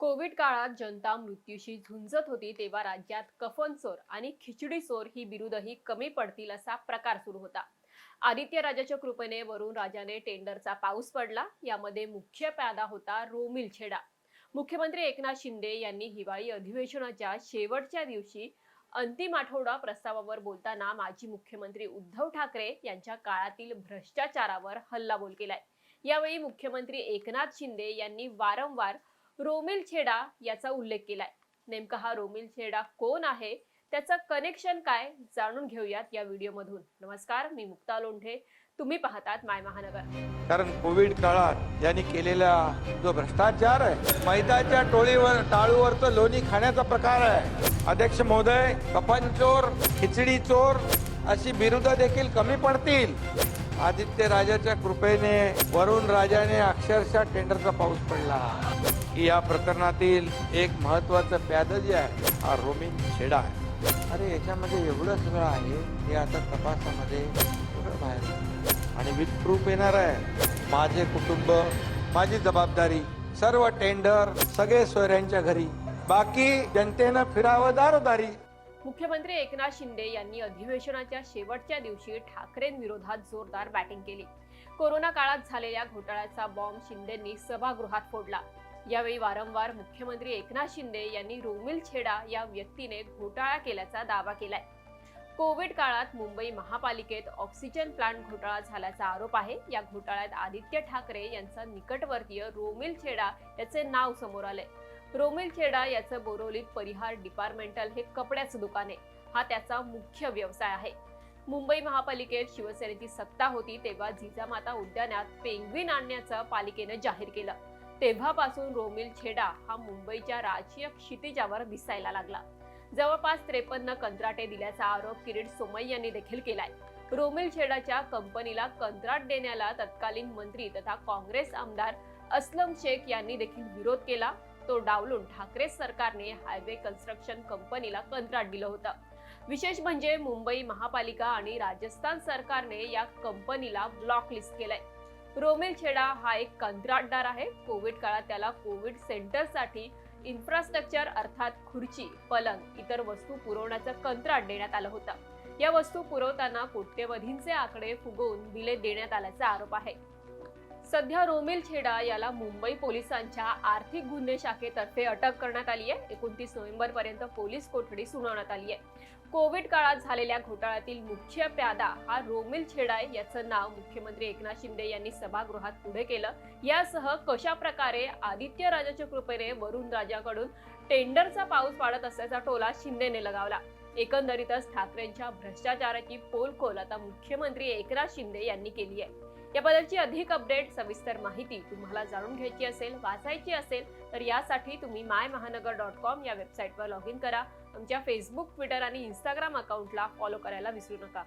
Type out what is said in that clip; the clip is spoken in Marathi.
कोविड काळात जनता मृत्यूशी झुंजत होती तेव्हा राज्यात कफन चोर आणि खिचडी चोर ही बिरुदही कमी पडतील असा प्रकार सुरू होता. आदित्य राजाच्या कृपेने वरून राजाने टेंडरचा पाऊस पडला यामध्ये मुख्य प्यादा होता रोमिल छेडा. मुख्यमंत्री एकनाथ शिंदे यांनी हिवाळी अधिवेशनाच्या शेवटच्या दिवशी अंतिम आठवडा प्रस्तावावर बोलताना माजी मुख्यमंत्री उद्धव ठाकरे यांच्या काळातील भ्रष्टाचारावर हल्लाबोल केलाय. यावेळी मुख्यमंत्री एकनाथ शिंदे यांनी वारंवार रोमिल छेडा याचा उल्लेख केलाय. नेमका हा रोमिल छेडा कोण आहे? त्याचं कनेक्शन काय? जाणून घेऊयात या व्हिडिओमधून. नमस्कार मी मुक्ता लोंढे. तुम्ही पाहतात माय महानगर. कारण कोविड काळात यांनी केलेला जो भ्रष्टाचार आहे मैदाच्या टोळीवर टाळूवरचं लोणी खाण्याचा प्रकार आहे. अध्यक्ष महोदय कपन चोर खिचडी चोर अशी बिरुद देखील कमी पडतील. आदित्य राजाच्या कृपेने वरुण राजाने अक्षरशः टेंडरचा पाऊस पडला. की या प्रकरणातील एक महत्वाचं प्याद जे आहे हा रोमिन छेडा आहे. अरे याच्यामध्ये एवढं सगळं आहे हे आता तपासामध्ये बाहेर आणि विथ प्रूफ येणार आहे. माझे कुटुंब माझी जबाबदारी सर्व टेंडर सगळे सोयऱ्यांच्या घरी. बाकी जनतेनं फिरावं दारोदारी. मुख्यमंत्री एकनाथ शिंदे यांनी अधिवेशनाच्या शेवटच्या दिवशी ठाकरेंविरोधात जोरदार बॅटिंग केली. कोरोना काळात झालेल्या घोटाळ्याचा बॉम्ब शिंदेंनी सभागृहात फोडला. यावेळी वारंवार मुख्यमंत्री एकनाथ शिंदे यांनी रोमिल छेडा या व्यक्तीने घोटाळा केल्याचा दावा केलाय. कोविड काळात मुंबई महापालिकेत ऑक्सिजन प्लांट घोटाळा झाल्याचा आरोप आहे. या घोटाळ्यात आदित्य ठाकरे यांचा निकटवर्तीय रोमिल छेडा याचे नाव समोर आले रोमिल खेडा याचं बोरोलीत परिहार डिपार्टमेंटल हे कपड्याचं दुकान आहे. हा त्याचा मुख्य व्यवसाय आहे. मुंबई महापालिकेत शिवसेनेची सत्ता होती तेव्हा जिजामाता उद्यानात पेंग्विन आणण्याचं पालिकेनं जाहीर केलं. तेव्हापासून रोमिल छेडा हा मुंबईच्या राजकीय क्षितिजावर दिसायला लागला. जवळपास त्रेपन्न कंत्राटे दिल्याचा आरोप किरीट सोमय्या यांनी देखील केलाय. रोमिल छेडाच्या कंपनीला कंत्राट देण्याला तत्कालीन मंत्री तथा काँग्रेस आमदार असलम शेख यांनी देखील विरोध केला. तो डावलून ठाकरे सरकारने हायवे कन्स्ट्रक्शन कंपनीला कंत्राट दिलं होतं. विशेष म्हणजे मुंबई महापालिका आणि राजस्थान सरकारने या कंपनीला ब्लॉक लिस्ट केलंय. रोमेल छेडा हा एक कंत्राटदार आहे. कोविड काळात त्याला कोविड सेंटरसाठी इन्फ्रास्ट्रक्चर अर्थात खुर्ची पलंग इतर वस्तू पुरवण्याचं कंत्राट देण्यात आलं होतं. या वस्तू पुरवताना कोट्यवधींचे आकडे फुगवून बिले देण्यात आल्याचा आरोप आहे. सध्या रोमिल छेडा याला मुंबई पोलिसांच्या आर्थिक गुन्हे शाखेतर्फे अटक करण्यात आली आहे. एकोणतीस नोव्हेंबर पर्यंत पोलीस कोठडी सुनावण्यात आली आहे. कोविड काळात झालेल्या घोटाळ्यातील मुख्य प्यादा हा रोमिल छेडाय याचं नाव मुख्यमंत्री एकनाथ शिंदे यांनी सभागृहात पुढे केलं. यासह कशा प्रकारे आदित्य राजाच्या कृपेने वरुण राजाकडून टेंडरचा पाऊस पाडत असल्याचा टोला शिंदेने लगावला. एकंदरीतच ठाकरेंच्या भ्रष्टाचाराची पोलखोल आता मुख्यमंत्री एकनाथ शिंदे यांनी केली आहे. याबद्दलची अधिक अपडेट सविस्तर माहिती तुम्हाला जाणून घ्यायची असेल वाचायची असेल तर यासाठी तुम्ही माय महानगर डॉट कॉम या वेबसाईटवर लॉग इन करा. आमच्या फेसबुक ट्विटर आणि इंस्टाग्राम अकाउंटला फॉलो करायला विसरू नका.